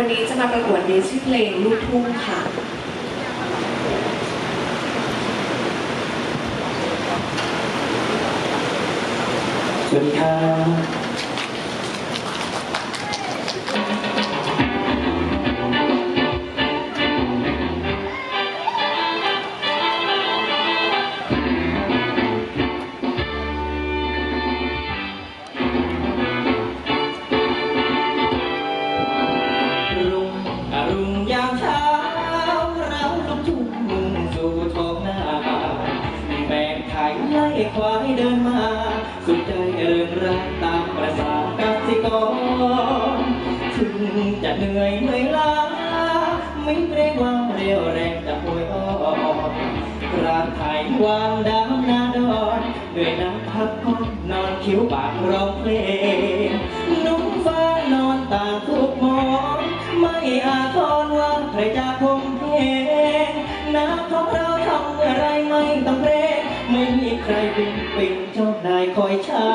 วันนี้จะมาประกวดในชื่อเพลงลูกทุ่งค่ะสวัสดีครับ ข่ไล่ควายเดินมา สุดใจเริงรักตามประสากสิกรถึงจะเหนื่อยเมื่อยล้าไม่เกรงว่าเรียวแรงจะป่วยอ่อนกราบไถ่วางดาวนาดอนเหนื่อยนักพักผ่อนนอนคิ้วปากร้องเพลงนุ่งฟ้านอนตาทุกมอนไม่อาทรว่าใครจะคมเพงน้ำของเราทำอะไรไม่ต้องเกรง ไม่มีใครเป็นปิงเจ้านายคอยใช้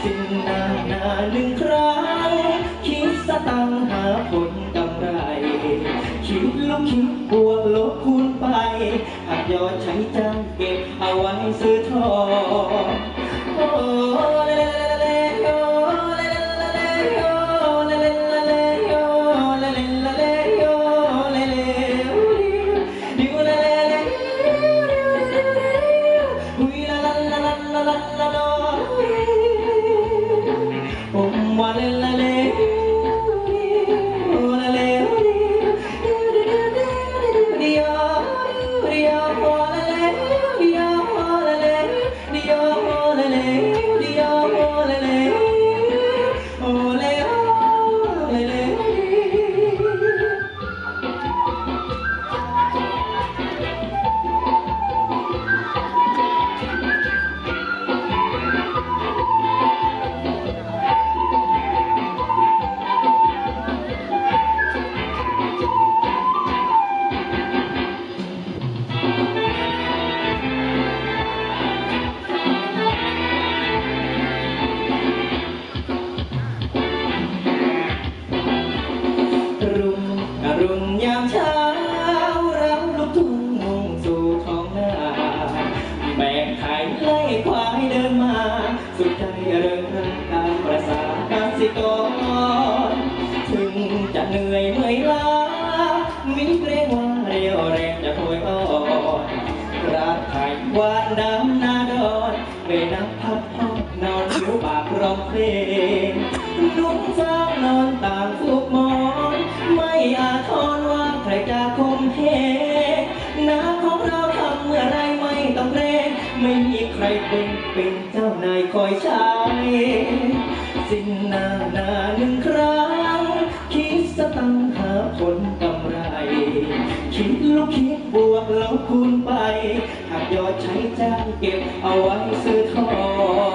สิ้นนานาหนึ่งครั้ง คิดสตังหาผลกำไร คิดลูกคิดบวกลบคูณไปหากยอดใช้จ้างเก็บเอาไว้ซื้อทองโอ้ Hallelujah. วานดำนาดอนเมื่อยนับพักผ่อนนอนผิวปากร้องเพลงนุ่งฟ้านอนต่างทุกมอน ไม่อาทรว่าใครจะคมเหงนาของเราทำเมื่อไรไม่ต้องเรงไม่มีใครเป็นเป็นเจ้านายคอยใช้สิ้นนานาหนึ่งครั้ง คิดสตังค์หาผลกำไร คิดลบคิดบวกลบคูณไป หากยอดใช้จ้างเก็บเอาไว้ซื้อทอง